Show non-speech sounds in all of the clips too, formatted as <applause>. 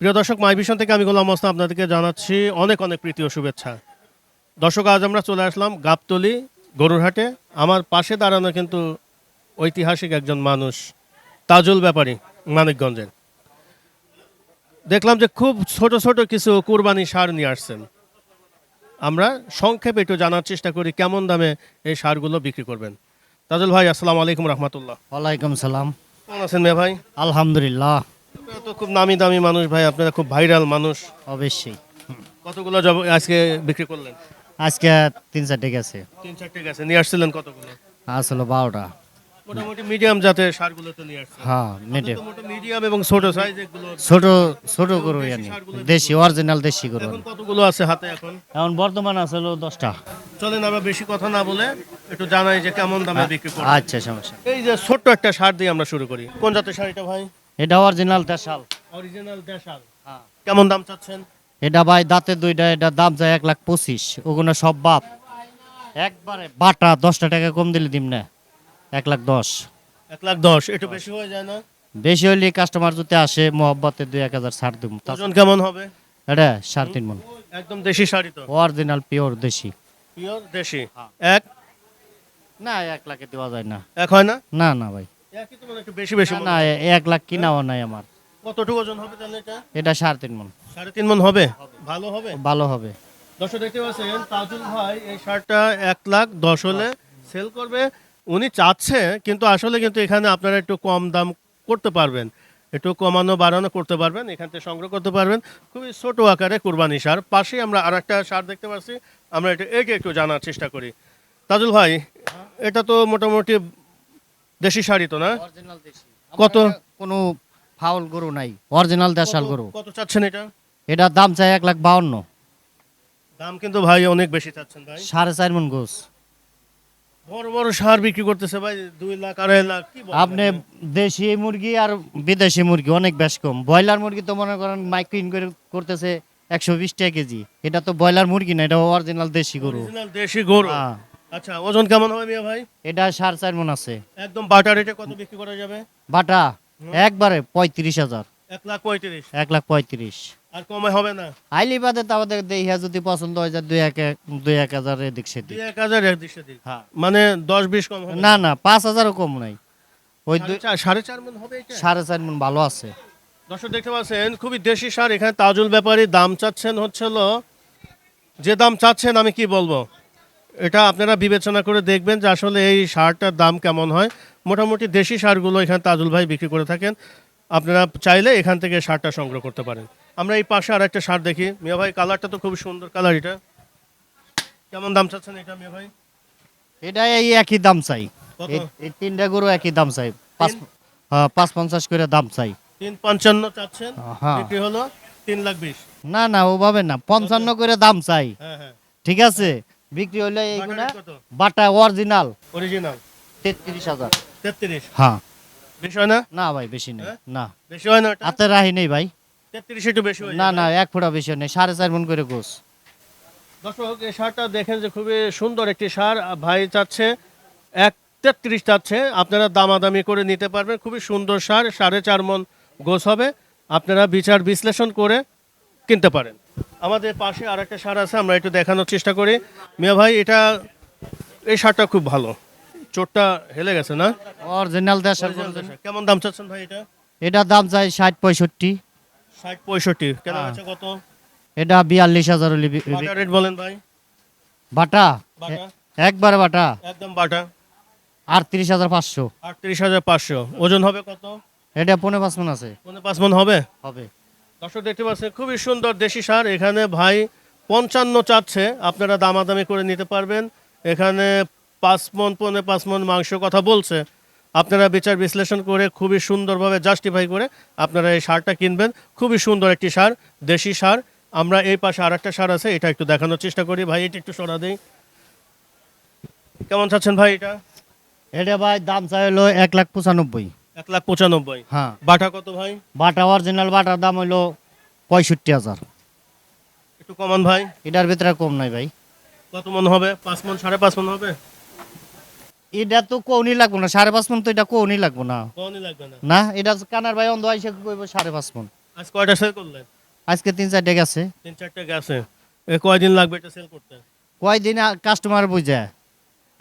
প্রিয় দর্শক মাই ভিশন থেকে আমি গোলাম মোস্তান আপনাদেরকে জানাচ্ছি অনেক অনেক প্রীতি ও শুভেচ্ছা। দর্শক আজ আমরা চলে আসলাম গাবতলি গরুরহাটে। আমার পাশে দাঁড়ানো কিন্তু ঐতিহাসিক একজন মানুষ তাজুল ব্যাপারী মানিকগঞ্জের। দেখলাম যে খুব ছোট ছোট কিছু কুরবানি সার নিয়ে আসছেন। আমরা সংক্ষেপে একটু জানার চেষ্টা করি কেমন দামে এই সারগুলো বিক্রি করবেন। তাজুল ভাই আসসালামু আলাইকুম রহমতুল্লাহ। ওয়ালাইকুম সালাম। কেমন আছেন মেয়ে ভাই? আলহামদুলিল্লাহ। আপনারা তো খুব নামি দামি মানুষ ভাই আপনারা খুব ভাইরাল মানুষ। অবশ্যই। কতগুলো জব আজকে বিক্রি করলেন? আজকে তিন চারটে গেছে। তিন চারটে গেছে নিয়ে আসছিলেন কতগুলো? আসলে বারোটা। মোটামুটি মিডিয়াম জাতের সারগুলো তো নিয়ে আসছেন। হ্যাঁ নেটে মিডিয়াম এবং ছোট সাইজ এগুলো। ছোট ছোট গরু জানি দেশি অরিজিনাল দেশি গরু এখন কতগুলো আছে হাতে এখন? এখন বর্তমান আসলে দশটা। চলেন আমরা বেশি কথা না বলে একটু জানাই যে কেমন দামে বিক্রি করবেন আচ্ছা সমস্যা এই যে ছোট্ট একটা সার দিয়ে আমরা শুরু করি। কোন জাতের সার এটা ভাই? এটা অরিজিনাল দেশাল। অরিজিনাল দেশাল। হ্যাঁ। কেমন দাম চাচ্ছেন? এটা ভাই দাঁতে দুইটা এটা দাম যায় এক লাখ পঁচিশ। ওগুলো সব বাপ। একবারে বাটা দশটা টাকা কম দিলে দিম না। এক লাখ দশ। এক লাখ দশ একটু বেশি হয়ে যায় না? বেশি হইলে কাস্টমার যদি আসে মোহব্বতে দুই এক হাজার ছাড় দিব ওজন কেমন হবে? এটা সাড়ে তিন মন। একদম দেশি শাড়ি তো? অরিজিনাল পিওর দেশি। পিওর দেশি? হ্যাঁ। এক? না এক লাখে দেওয়া যায় না। এক হয় না? না না ভাই। বেশি বেশি না, হয়। এক লাখ কিনাও নাই আমার। কতটুকু ওজন হবে তাহলে এটা? এটা সাড়ে তিন মন। সাড়ে তিন মন হবে? ভালো হবে? ভালো হবে। দর্শক দেখতে পাচ্ছেন তাজুল ভাই এই শার্টটা এক লাখ দশ হলে সেল করবে। উনি চাচ্ছে কিন্তু আসলে কিন্তু এখানে আপনারা একটু কম দাম করতে পারবেন। একটু কমানো বাড়ানো করতে পারবেন এখান থেকে সংগ্রহ করতে পারবেন। খুবই ছোট আকারে কুরবানি সার পাশেই আমরা আর একটা সার দেখতে পাচ্ছি আমরা এটা একে একটু জানার চেষ্টা করি। তাজুল ভাই এটা তো মোটামুটি দেশি শাড়ি তো না? কত? কোনো ফাউল গরু নাই। অরিজিনাল দেশাল গরু। কত চাচ্ছেন এটা? এটা দাম চাই এক লাখ বাউন্ন। দাম কিন্তু ভাই অনেক বেশি চাচ্ছেন ভাই। সাড়ে চার মন গোস। বড় বড় সার বিক্রি করতেছে ভাই দুই লাখ আড়াই লাখ কি আপনি দেশি মুরগি আর বিদেশি মুরগি অনেক বেশ কম। ব্রয়লার মুরগি তো মনে করেন মাইক্রিন করে করতেছে একশো বিশ টাকা কেজি। এটা তো ব্রয়লার মুরগি না এটা অরিজিনাল দেশি গরু। অরিজিনাল দেশি গরু। হ্যাঁ। আচ্ছা ওজন কেমন হবে মিয়া ভাই? এটা সাড়ে চার মন আছে। একদম বাটার রেটে কত বিক্রি করা যাবে? বাটা? একবারে পঁয়ত্রিশ হাজার। এক লাখ পঁয়ত্রিশ। এক লাখ পঁয়ত্রিশ। আর কমে হবে না? আইলি বাদে তো আমাদের দেহিয়া যদি পছন্দ হয় যায় দুই এক দুই এক হাজার এদিক সেদিক। দুই এক হাজার এক দিক সেদিক। হ্যাঁ। মানে দশ বিশ কম হবে না? না পাঁচ হাজারও কম নাই। ওই সাড়ে চার- সাড়ে চার মন হবে সাড়ে চার মন ভালো আছে। দর্শক দেখতে পাচ্ছেন খুবই দেশি সার। এখানে তাজুল ব্যাপারী দাম চাচ্ছেন হচ্ছে যে দাম চাচ্ছেন আমি কি বলব? এটা আপনারা বিবেচনা করে দেখবেন যে আসলে এই সারটার দাম কেমন হয়। মোটামুটি দেশি সারগুলো এখানে তাজুল ভাই বিক্রি করে থাকেন। আপনারা চাইলে এখান থেকে সারটা সংগ্রহ করতে পারেন। আমরা এই পাশে আর একটা সার দেখি। মিয়া ভাই কালারটা তো খুব সুন্দর কালার এটা। কেমন দাম চাচ্ছেন এটা মিয়া ভাই? এটা এই একই দাম চাই। এই- তিনটা গরু একই দাম চাই। পাঁচ হ্যাঁ, পাঁচ পঞ্চাশ করে দাম চাই। তিন পঞ্চান্ন চাচ্ছেন? হ্যাঁ। বিক্রি হলো তিন লাখ বিশ। না না ওভাবে না। পঞ্চান্ন করে দাম চাই। হ্যাঁ হ্যাঁ। ঠিক আছে? বিক্রি হলে এইগুলা বাটা অরিজিনাল অরিজিনাল তেত্রিশ হাজার। তেত্রিশ? হ্যাঁ। বেশি হয় না? না ভাই বেশি নেই। হ্যাঁ? না। বেশি হয় না হাতে রাহি নেই ভাই। তেত্রিশ একটু বেশি হয় না না এক ফোঁটা বেশি নেই। সাড়ে চার মন করে গোস। দর্শক এই সারটা দেখেন যে খুবই সুন্দর একটি সার ভাই চাচ্ছে এক তেত্রিশ চাচ্ছে। আপনারা দামাদামি করে নিতে পারবেন। খুবই সুন্দর সার সাড়ে চার মন গোছ হবে। আপনারা বিচার বিশ্লেষণ করে কিনতে পারেন। আমাদের পাশে আর একটা সার আছে আমরা একটু দেখানোর চেষ্টা করি। মিয়া ভাই এটা এই সারটা খুব ভালো। চোটটা হেলে গেছে না? অরিজিনাল দেশের কেমন দাম চাচ্ছেন ভাই এটা? এটা দাম চাই ষাট পঁয়ষট্টি। ষাট পঁয়ষট্টি। কেন হ্যাঁ। আছে কত? এটা বিয়াল্লিশ হাজার রেট বলেন ভাই। বাটা? একবার বাটা? একদম বাটা। আটত্রিশ হাজার পাঁচশো। আটত্রিশ হাজার পাঁচশো। ওজন হবে কত? এটা পনেরো পাঁচ মন আছে। পনেরো পাঁচ মন হবে? হবে। দর্শক দেখতে পাচ্ছেন, খুবই সুন্দর দেশি সার। এখানে ভাই পঞ্চান্ন চাচ্ছে। আপনারা দামাদামি করে নিতে পারবেন। এখানে পাঁচ মন পনেরো পাঁচ মন মাংস কথা বলছে। আপনারা বিচার বিশ্লেষণ করে খুবই সুন্দরভাবে জাস্টিফাই করে আপনারা এই সারটা কিনবেন। খুবই সুন্দর একটি সার, দেশি সার। আমরা এই পাশে আর একটা সার আছে, এটা একটু দেখানোর চেষ্টা করি। ভাই, এটা একটু সরা দেই। কেমন চাচ্ছেন ভাই এটা? এটা ভাই দাম চাই হলো এক লাখ পঁচানব্বই। এক লাখ পঁচানব্বই। হ্যাঁ। বাটা কত ভাই? বাটা অরিজিনাল বাটার দাম পঁয়ষট্টি হাজার। একটু কমান ভাই। এটার ভিতরে কম নাই ভাই। কত মন হবে? পাঁচ মন সাড়ে পাঁচ মন হবে? এটা তো কৌনি লাগবো না সাড়ে পাঁচ মন তো এটা কৌনি লাগবো না। লাগবে না। না এটা কানার ভাই অন্ধ আইসে কইব সাড়ে পাঁচ মন। আজ কয়টা সেল করলেন? আজকে তিন চারটে গেছে। তিন চারটে গেছে। কয়দিন লাগবে এটা সেল করতে? কয়দিন কাস্টমার বুঝে।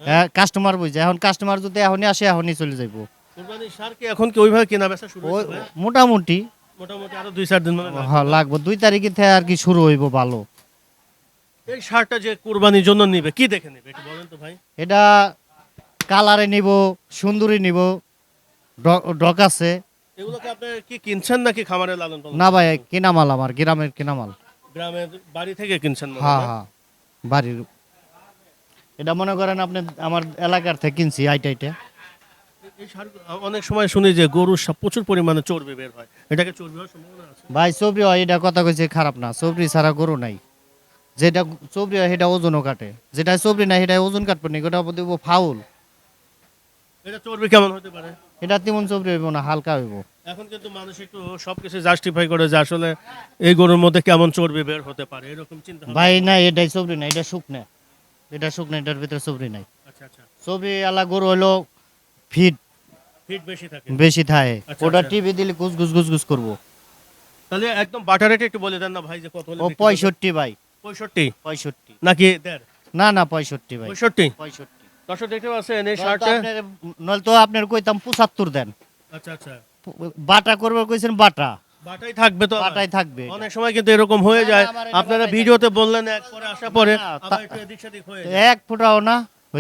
হ্যাঁ। কাস্টমার বুঝে। এখন কাস্টমার যদি এখনই আসে এখনই চলে যাইব। কুরবানির সার কি এখন কি ওইভাবে কেনা বেচা শুরু হয়েছে? মোটামুটি। মোটামুটি আরও দুই চার দিন মানে লাগবে। হ্যাঁ লাগবো। দুই তারিখে থেকে আর কি শুরু হইব ভালো। এই সারটা যে কুরবানির জন্য নিবে কি দেখে নিবে একটু বলেন তো ভাই? এটা কালারে নিব সুন্দরী নিব ড- ডক আছে। এগুলোকে আপনি কি কিনছেন নাকি খামারে লালন পালন না ভাই কিনামাল আমার গ্রামের কিনামাল। গ্রামের বাড়ি থেকে কিনছেন মনে হ্যাঁ হয়? হ্যাঁ। বাড়ির এটা মনে করেন আপনি আমার এলাকার থেকে কিনছি আইটা আইটা এই সার অনেক সময় শুনি যে গরুর প্রচুর পরিমাণে চর্বি বের হয়। এটাকে চর্বি হওয়ার সম্ভাবনা আছে? ভাই চবরি হয় এটা কথা কইছে খারাপ না। চবরি ছাড়া গরু নাই। যেটা চবরি হয় সেটা ওজনও কাটে। যেটা চবরি নাই সেটা ওজন কাটবে না ওটা দেবো ফাউল। এটা চর্বি কেমন হতে পারে? এটা তেমন চবরি হইব না হালকা হইব। এখন কিন্তু মানুষ একটু সবকিছু জাস্টিফাই করে যে আসলে এই গরুর মধ্যে কেমন চর্বি বের হতে পারে এরকম চিন্তা। ভাই না এটাই চবরি না এটা শুকনা। এটা শুকনা এটার ভিতরে চবরি নাই। আচ্ছা আচ্ছা। চবরি আলা গরু হলো ফিট ফিট বেশি থাকে। বেশি থাকে। আচ্ছা, ওটা আচ্ছা। টিভি দিলে গুস গুস গুস গুস করব। তাহলে একদম বাটার রেট একটু বলে দেন না ভাই যে কত হলে ও? পঁয়ষট্টি ভাই। পঁয়ষট্টি? পঁয়ষট্টি। নাকি দেড়? না না পঁয়ষট্টি ভাই। পঁয়ষট্টি? পঁয়ষট্টি। দর্শক দেখতে পাচ্ছেন এই নয়তো শার্টে আপনার- নয়তো আপনার কইতাম পঁচাত্তর দেন। আচ্ছা আচ্ছা। বাটা করবে কইছেন বাটা। বাটাই থাকবে তো বাটাই থাকবে অনেক সময় কিন্তু এরকম হয়ে যায়। আপনারা ভিডিওতে বললেন এক পরে আসা পরে আবার একটু এদিক সেদিক হয়ে এক ফুটাও না।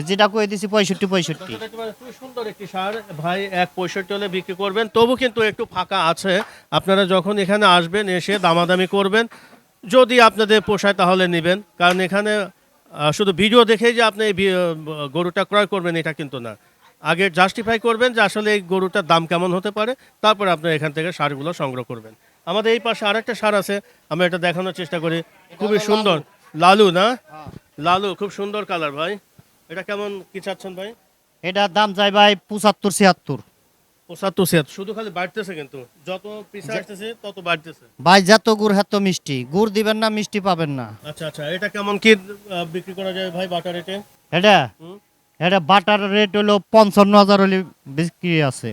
যেটা দিছি পঁয়ষট্টি খুবই সুন্দর একটি সার। ভাই এক পঁয়ষট্টি হলে বিক্রি করবেন। তবু কিন্তু একটু ফাঁকা আছে। আপনারা যখন এখানে আসবেন এসে দামাদামি করবেন। যদি আপনাদের পোষায় তাহলে নেবেন। কারণ এখানে শুধু ভিডিও দেখেই যে আপনি গরুটা ক্রয় করবেন এটা কিন্তু না। আগে জাস্টিফাই করবেন যে আসলে এই গরুটার দাম কেমন হতে পারে। তারপরে আপনি এখান থেকে সারগুলো সংগ্রহ করবেন। আমাদের এই পাশে আরেকটা সার আছে। আমরা এটা দেখানোর চেষ্টা করি। খুবই সুন্দর। লালু না? হ্যাঁ। লালু খুব সুন্দর কালার ভাই। এটা কেমন কি চাচ্ছেন ভাই? এটার দাম চাই ভাই পঁচাত্তর ছিয়াত্তর। পঁচাত্তর ছিয়াত্তর। শুধু খালি বাড়তেছে কিন্তু। যত পিসে আসতেছে তত বাড়তেছে। ভাই যত গুড় হাত মিষ্টি। গুড় দিবেন না মিষ্টি পাবেন না। আচ্ছা আচ্ছা। এটা কেমন কি বিক্রি করা যায় ভাই বাটার রেটে? এটা। এটা বাটার রেট হলো পঞ্চান্ন হাজার হলে বিক্রি আছে।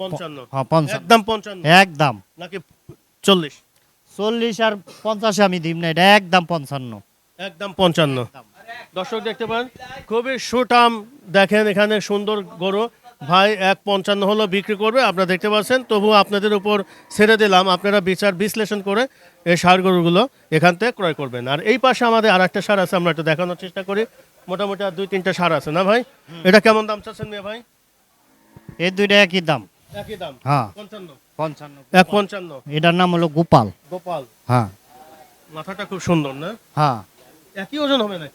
পঞ্চান্ন। হ্যাঁ পঞ্চান্ন। একদম পঞ্চান্ন। একদম। নাকি চল্লিশ? চল্লিশ আর পঞ্চাশে আমি দিব না এটা একদম পঞ্চান্ন। একদম পঞ্চান্ন। দর্শক দেখতে পান খুবই সুটাম দেখেন এখানে সুন্দর গরু। ভাই এক পঞ্চান্ন হলো বিক্রি করবে আপনারা দেখতে পাচ্ছেন। তবু আপনাদের উপর ছেড়ে দিলাম আপনারা বিচার বিশ্লেষণ করে এই সার গরুগুলো এখান থেকে ক্রয় করবেন। আর এই পাশে আমাদের আর একটা সার আছে আমরা একটু দেখানোর চেষ্টা করি। মোটামুটি আর দুই তিনটা সার আছে না ভাই? এটা কেমন দাম চাচ্ছেন মেয়ে ভাই? এই দুইটা একই দাম। একই দাম? হ্যাঁ। পঞ্চান্ন? পঞ্চান্ন। এক পঞ্চান্ন? এটার নাম হলো গোপাল। গোপাল? হ্যাঁ। মাথাটা খুব সুন্দর না? হ্যাঁ। একই ওজন হবে না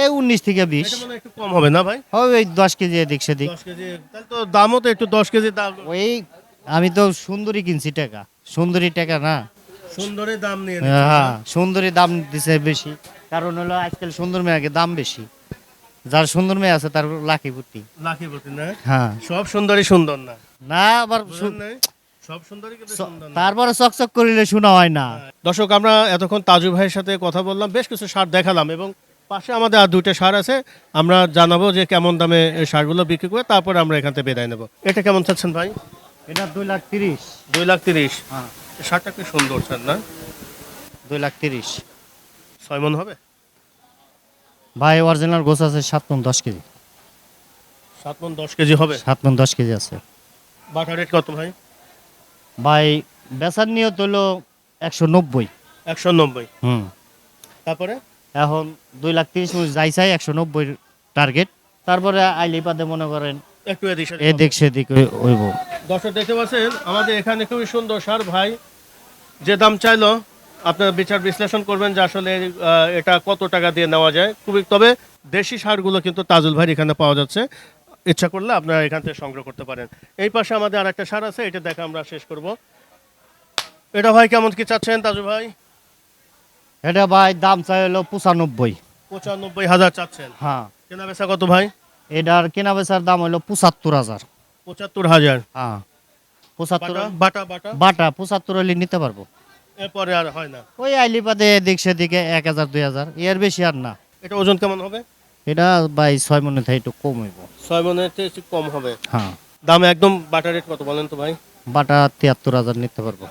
এই উনিশ থেকে বিশ। একটু কম হবে না ভাই? হবে ওই দশ কেজি এদিক সেদিক। দশ কেজি তাহলে তো দামও তো একটু দশ কেজি দাম। ওই আমি তো সুন্দরী কিনছি টাকা। সুন্দরী টাকা না। সুন্দরী দাম নিয়ে হ্যাঁ সুন্দরী দাম দিছে বেশি। কারণ হলো আজকাল সুন্দর মেয়েকে দাম বেশি। যার সুন্দর মেয়ে আছে তার লাখি বুদ্ধি লাখি বলতে না? হ্যাঁ। সব সুন্দরী সুন্দর না? না আবার তারপরে চকচক করিলে শোনা হয় না। দর্শক আমরা এতক্ষণ তাজু ভাইয়ের সাথে কথা বললাম বেশ কিছু সার দেখালাম এবং পাশে আমাদের আর দুইটা সার আছে। আমরা জানাব যে কেমন দামে এই সারগুলো বিক্রি করে তারপরে আমরা এখান থেকে বিদায় নেব। এটা কেমন চাচ্ছেন ভাই? এটা দুই লাখ তিরিশ। দুই লাখ তিরিশ? হ্যাঁ। সারটা কি সুন্দর স্যার না? দুই লাখ তিরিশ। ছয় মন হবে? ভাই অরিজিনাল গোছ আছে সাত মন দশ কেজি। সাত মন দশ কেজি হবে? সাত মন দশ কেজি আছে। বাটার রেট কত ভাই? ভাই বেচার নিয়ত হলো একশো নব্বই। একশো নব্বই। হুম। তারপরে? এখন দুই লাখ তিরিশ যাই চাই একশো নব্বই টার্গেট। তারপরে আইলি পাতে মনে করেন একটু এদিক এদিক সেদিক হই- হইব। দর্শক দেখতে পাচ্ছেন আমাদের এখানে খুবই সুন্দর সার ভাই। যে দাম চাইলো আপনারা বিচার বিশ্লেষণ করবেন যে আসলে এটা কত টাকা দিয়ে নেওয়া যায়। খুবই তবে দেশি সারগুলো কিন্তু তাজুল ভাই এখানে পাওয়া যাচ্ছে। ইচ্ছা করলে আপনারা এখান থেকে সংগ্রহ করতে পারেন। এই পাশে আমাদের আর একটা সার আছে এটা দেখা আমরা শেষ করব। এটা ভাই কেমন কি চাচ্ছেন তাজুল ভাই? এটা ভাই দাম চাই হলো পঁচানব্বই। পঁচানব্বই হাজার চাচ্ছেন। হ্যাঁ। কেনা বেচা কত ভাই? এটার কেনা বেচার দাম হলো পঁচাত্তর হাজার। পঁচাত্তর হাজার। হ্যাঁ। পঁচাত্তর বাটা বাটা বাটা? পঁচাত্তর হলে নিতে পারব। এরপরে আর হয় না। ওই আইলি পাতে এদিক সেদিকে এক হাজার দুই হাজার। এর বেশি আর না। এটা ওজন কেমন হবে? এটা ভাই ছয় মনে থেকে একটু কম হইব। ছয় মনের চেয়ে একটু কম হবে? হ্যাঁ। দাম একদম বাটার রেট কত বলেন তো ভাই? বাটা তিয়াত্তর হাজার নিতে পারব।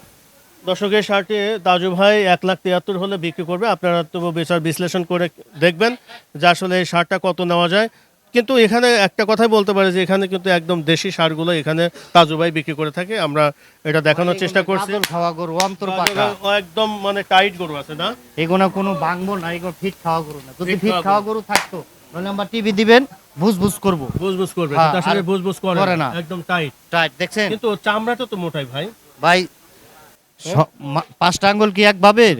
দর্শকের শার্টে দাজু ভাই এক লাখ তিয়াত্তর হলে বিক্রি করবে। আপনারা তো বিচার বিশ্লেষণ করে দেখবেন যে আসলে এই সারটা কত নেওয়া যায়। কিন্তু এখানে একটা কথাই বলতে পারি যে এখানে কিন্তু একদম দেশি সারগুলো এখানে তাজু ভাই বিক্রি করে থাকে। আমরা এটা দেখানোর চেষ্টা করছি। খাওয়া গরু অন্তর পাকা। একদম মানে টাইট গরু আছে না? এগুলো কোনো ভাঙবো না এগুলো ফিট খাওয়া গরু না। যদি ফিট খাওয়া গরু থাকতো তাহলে আমরা টিভি দিবেন বুঝ করব। বুঝবুঝ করবে হ্যাঁ, কিন্তু আসলে আর বুঝবুঝ করে করে না না। একদম টাইট টাইট দেখছেন? কিন্তু চামড়াটা তো মোটাই ভাই। ভাই স- মা- পাঁচটা আঙ্গুল কি এক ভাবের?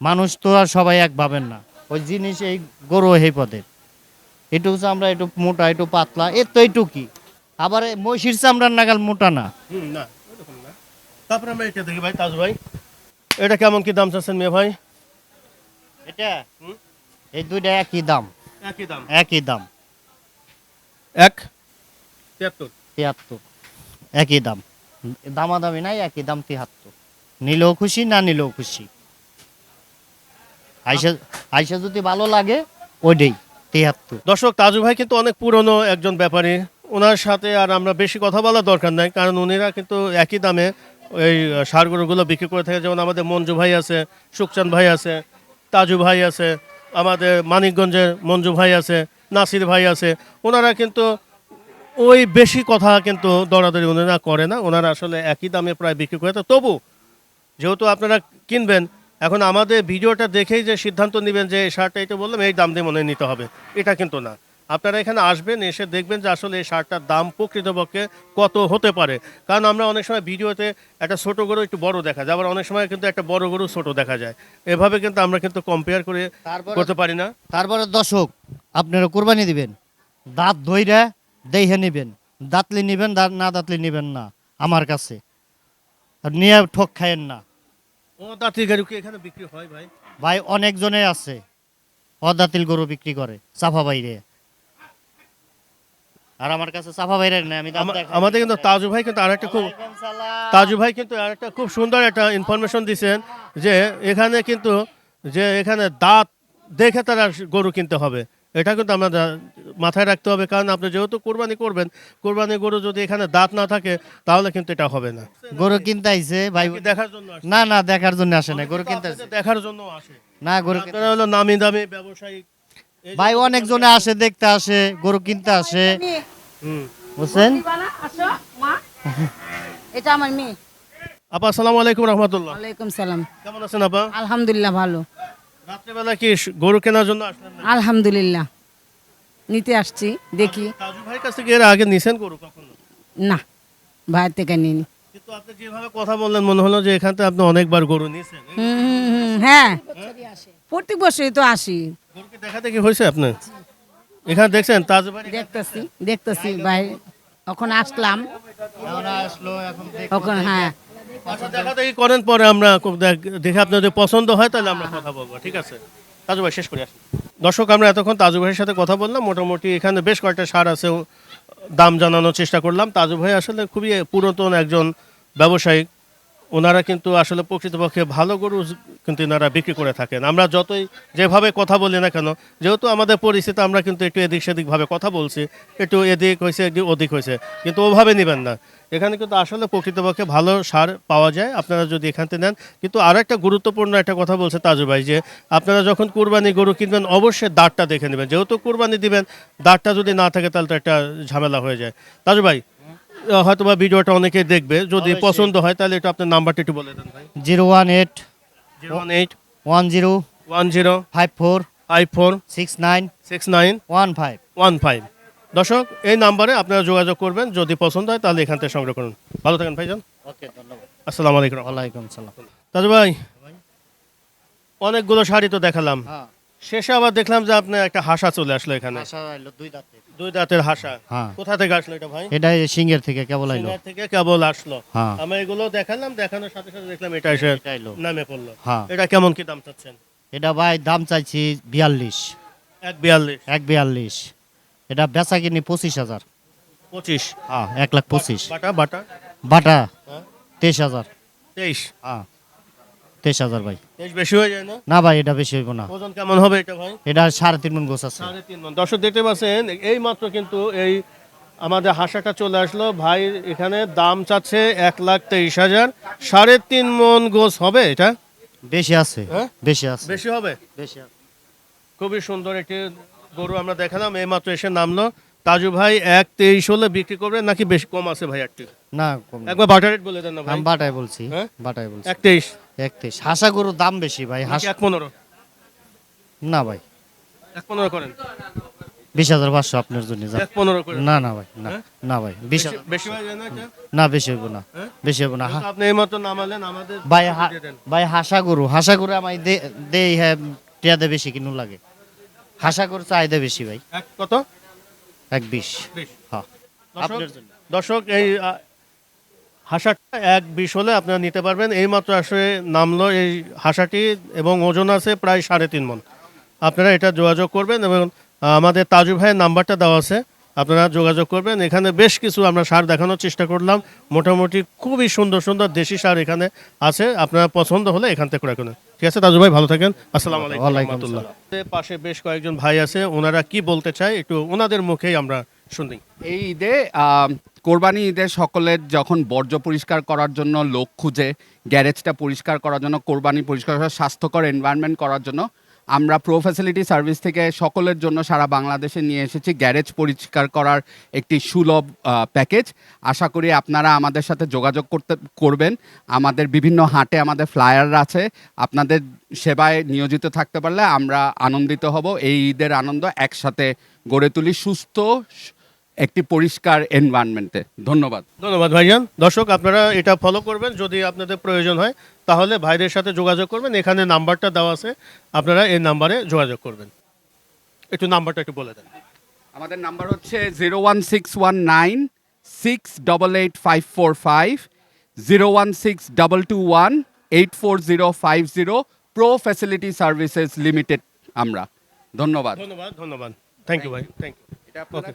মানুষ তো আর সবাই এক ভাবেন না। ওই জিনিস এই গরু এই পদের একটু চামড়া একটু মোটা একটু পাতলা এর তো এইটুকি আবার এই মহিষির চামড়ার নাগাল মোটা না। হুম, না ওরকম না। তারপরে আমরা এটা দেখি ভাই তাজু ভাই। এটা কেমন কি দাম চাচ্ছেন মেয়ে ভাই? এটা? এই দুইটা একই দাম। একই দাম। একই দাম। এক? তিয়াত্তর। তিয়াত্তর। একই দাম। দামাদামি নাই একই দাম তিয়াত্তর। নিলেও খুশি না নিলেও খুশি। আইসা আইসা যদি ভালো লাগে ওইটাই তিয়াত্তর। দর্শক তাজু ভাই কিন্তু অনেক পুরনো একজন ব্যাপারী। ওনার সাথে আর আমরা বেশি কথা বলার দরকার নাই কারণ উনিরা কিন্তু একই দামে এই সারগুলোগুলো বিক্রি করে থাকে। যেমন আমাদের মঞ্জু ভাই আছে সুকচান ভাই আছে তাজু ভাই আছে আমাদের মানিকগঞ্জের মঞ্জু ভাই আছে, নাসির ভাই আছে, ওনারা কিন্তু ওই বেশি কথা কিন্তু দরাদরি ওনারা করে না। ওনারা আসলে একই দামে প্রায় বিক্রি করে। তো তবু যেহেতু আপনারা কিনবেন, এখন আমাদের ভিডিওটা দেখেই যে সিদ্ধান্ত নেবেন যে এই শার্টটা এটা বললাম, এই দাম দিয়ে মনে নিতে হবে। এটা কিন্তু না। আপনারা এখানে আসবেন এসে দেখবেন যে আসলে এই শার্টটার দাম প্রকৃতপক্ষে কত হতে পারে। কারণ আমরা অনেক সময় ভিডিওতে একটা ছোটো গরু একটু বড় দেখা যায়। আবার অনেক সময় কিন্তু একটা বড় গরু ছোট দেখা যায়। এভাবে কিন্তু আমরা কিন্তু কম্পেয়ার করে করতে পারি না। তারপরে দর্শক আপনারা কোরবানি দিবেন। দাঁত ধইরা দেহে নেবেন। দাঁতলি নেবেন দাঁত না দাঁতলি নেবেন না আমার কাছে। আর নিয়ে ঠক খায়েন না। গাড়ি কি এখানে বিক্রি হয় ভাই? ভাই অনেকজনে আছে। অদাতিল গরু বিক্রি করে চাফা বাইরে। আর আমার কাছে বাইরে নেই আমি। আমাদের কিন্তু তাজু ভাই কিন্তু আরেকটা খুব তাজু ভাই কিন্তু আরেকটা খুব সুন্দর একটা ইনফরমেশন দিছেন যে এখানে কিন্তু যে এখানে দাঁত দেখে তারা গরু কিনতে হবে। এটা কিন্তু আমাদের মাথায় রাখতে হবে কারণ আপনি যেহেতু কোরবানি করবেন কোরবানি গরু যদি এখানে দাঁত না থাকে তাহলে কিন্তু এটা হবে না। গরু কিনতে আইছে ভাই দেখার জন্য না না দেখার জন্য আসে না গরু কিনতে দেখার জন্য আসে। না গরু কিনতে- হলো নামি দামি ব্যবসায়িক এই যে- ভাই অনেকজনে আসে দেখতে আসে গরু কিনতে আসে। হুম। বুঝছেন? দিবানা, আসো, মা। <laughs> এটা আমার মেয়ে। আপা আসসালামু আলাইকুম রহমতুল্লাহ। ওয়ালাইকুম সালাম। কেমন আছেন আপা? আলহামদুলিল্লাহ ভালো। রাত্রেবেলা কি গরু কেনার জন্য আসলেন আলহামদুলিল্লাহ। নিতে আসছি দেখি। তাজু ভাইয়ের কাছে কি এর আগে নিছেন গরু কখনো? না ভাইয়ের থেকে নিয়ে কিন্তু আপনি যেভাবে কথা বললেন মনে হলো যে এখান থেকে আপনি অনেকবার গরু হুম, হুম, হ্যাঁ? প্রত্যেক বছরই তো আসি। গরুকে দেখা দেখি হয়েছে আপনার? এখানে দেখছেন তাজ দেখতেছি দেখতেছি ভাই। এখন আসলাম। এখন হ্যাঁ। আচ্ছা দেখা দেখি করেন পরে আমরা দেখ- দেখে আপনার যদি পছন্দ হয় তাহলে আমরা কথা বলব ঠিক আছে? তাজু ভাই শেষ করে আসি। দর্শক আমরা এতক্ষণ তাজু ভাইয়ের সাথে কথা বললাম। মোটামুটি এখানে বেশ কয়েকটা সার আছে দাম জানানোর চেষ্টা করলাম। তাজু ভাই আসলে খুবই পুরাতন একজন ব্যবসায়িক ওনারা কিন্তু আসলে প্রকৃতপক্ষে ভালো গরু কিন্তু এনারা বিক্রি করে থাকেন। আমরা যতই যেভাবে কথা বলি না কেন, যেহেতু আমাদের পরিচিত, আমরা কিন্তু একটু এদিক সেদিকভাবে কথা বলছি, একটু এদিক হয়েছে, একটু ওদিক হয়েছে, কিন্তু ওভাবে নেবেন না। এখানে কিন্তু আসলে প্রকৃতপক্ষে ভালো সার পাওয়া যায়, আপনারা যদি এখান থেকে নেন। কিন্তু আরও একটা গুরুত্বপূর্ণ একটা কথা বলছে তাজু ভাই যে, আপনারা যখন কুরবানি গরু কিনবেন, অবশ্যই দাঁতটা দেখে নেবেন। যেহেতু কুরবানি দিবেন, দাঁতটা যদি না থাকে তাহলে তো একটা ঝামেলা হয়ে যায়। তাজু ভাই আহ, হয়তোবা ভিডিওটা অনেকেই দেখবে। যদি পছন্দ হয় তাহলে এটা আপনার নাম্বারটা একটু বলে দেন ভাই। Zero one eight zero one eight one zero one zero five four five four six nine six nine one five one five. দর্শক এই নাম্বারে আপনারা যোগাযোগ করবেন। যদি পছন্দ হয় তাহলে এখান থেকে সংগ্রহ করুন। ভালো থাকেন ভাইজান। ওকে ধন্যবাদ। আসসালামু আলাইকুম। ওয়ালাইকুম সালাম। দাদু ভাই অনেকগুলো শাড়ি তো দেখালাম। হ্যাঁ। শেষে আবার দেখলাম যে আপনার একটা হাসা চলে আসলো এখানে। আশা আইলো দুই দাঁতে। দুই দাঁতের হাসা। হ্যাঁ। কোথা থেকে আসলো এটা ভাই? এটা এই সিংহের থেকে কেবল আইলো। সিঙ্গার থেকে কেবল আসলো। হ্যাঁ। আমি এগুলো দেখালাম দেখানোর সাথে সাথে দেখলাম এটা এসে আইলো নামে পড়ল। হ্যাঁ। এটা কেমন কি দাম চাচ্ছেন? এটা ভাই দাম চাইছি বিয়াল্লিশ। এক বিয়াল্লিশ। এক বিয়াল্লিশ। এটা বেচা কিনি পঁচিশ হাজার। পঁচিশ। হ্যাঁ এক লাখ পঁচিশ। বাটা বাটা। বাটা। হ্যাঁ। তেইশ হাজার। তেইশ। হ্যাঁ। তেইশ হাজার ভাই। বেশি হয়ে যায় না? না ভাই এটা বেশি হইব না। ওজন কেমন হবে এটা ভাই? এটা সাড়ে তিন মন গোছ আছে। সাড়ে তিন মন। দর্শক দেখতে পাচ্ছেন এই মাত্র কিন্তু এই আমাদের হাসাটা চলে আসলো। ভাই এখানে দাম চাচ্ছে এক লাখ তেইশ হাজার। সাড়ে তিন মন গোস হবে এটা? বেশি আছে হ্যাঁ? বেশি আছে। বেশি হবে? বেশি খুবই সুন্দর একটি গরু আমরা দেখালাম এইমাত্র এসে নামলো। তাজু ভাই এক তেইশ হলে বিক্রি করবেন নাকি বেশি কম আছে ভাই একটু না কম না। একবার বাটার রেট বলে দেন না ভাই আমি বাটায় বলছি হ্যাঁ? বাটায় বলছি এক তেইশ একত্রিশ হাসা গরুর দাম বেশি ভাই হাস নাকি এক পনেরো না ভাই এক পনেরো করেন বিশ হাজার পাঁচশো আপনার জন্য যান। এক পনেরো করেন না না ভাই না হ্যাঁ? না ভাই বিশ বেশি- হাজার বেশি যায় না এটা? না বেশি হইব না হ্যাঁ? বেশি হইব না হা- আপনি এইমাত্র নামালেন আমাদের ভাই হা- দিয়ে দেন। ভাই হাসা গরু হাসা গরু আমায় দে- দেই হ্যাঁ বেশি কিনু লাগে হাসা গরু চাহিদা বেশি ভাই এক কত এক বিশ। হ্যাঁ দর্শক- আপনার জন্য। দর্শক এই হাসাটা এক বিশ হলে আপনারা নিতে পারবেন। এইমাত্র আসলে নামলো এই হাসাটি এবং ওজন আছে প্রায় সাড়ে তিন মন। আপনারা এটা যোগাযোগ করবেন এবং আমাদের তাজু ভাইয়ের নাম্বারটা দেওয়া আছে। আপনারা যোগাযোগ করবেন। এখানে বেশ কিছু আমরা সার দেখানোর চেষ্টা করলাম। মোটামুটি খুবই সুন্দর সুন্দর দেশি সার এখানে আছে। আপনারা পছন্দ হলে এখান থেকে ক্রয় করুন। ঠিক আছে তাজু ভাই ভালো থাকেন। আসসালামু আলাইকুম পাশে বেশ কয়েকজন ভাই আছে। ওনারা কি বলতে চায় একটু ওনাদের মুখেই আমরা শুনি। এই ঈদে আহ, কোরবানি ঈদে সকলের যখন বর্জ্য পরিষ্কার করার জন্য লোক খুঁজে গ্যারেজটা পরিষ্কার করার জন্য কোরবানি পরিষ্কার স্বাস্থ্যকর এনভায়রনমেন্ট করার জন্য আমরা প্রো ফ্যাসিলিটি সার্ভিস থেকে সকলের জন্য সারা বাংলাদেশে নিয়ে এসেছি গ্যারেজ পরিষ্কার করার একটি সুলভ প্যাকেজ আশা করি আপনারা আমাদের সাথে যোগাযোগ করতে, করবেন। আমাদের বিভিন্ন হাটে আমাদের ফ্লায়ার আছে। আপনাদের সেবায় নিয়োজিত থাকতে পারলে আমরা আনন্দিত হব। এই ঈদের আনন্দ একসাথে গড়ে তুলি। সুস্থ একটি পরিষ্কার এনভায়রনমেন্টে ধন্যবাদ। ধন্যবাদ ভাইজান। দর্শক আপনারা এটা ফলো করবেন। যদি আপনাদের প্রয়োজন হয় তাহলে ভাইদের সাথে যোগাযোগ করবেন। এখানে নাম্বারটা দেওয়া আছে। আপনারা এই নাম্বারে যোগাযোগ করবেন। একটু নাম্বারটা একটু বলে দেন। আমাদের নাম্বার হচ্ছে zero one six one nine six double eight five four five zero one six double two one eight four zero five zero pro facility services limited আমরা। ধন্যবাদ। ধন্যবাদ ধন্যবাদ। থ্যাংক ইউ ভাই। থ্যাংক ইউ এটা আপনারা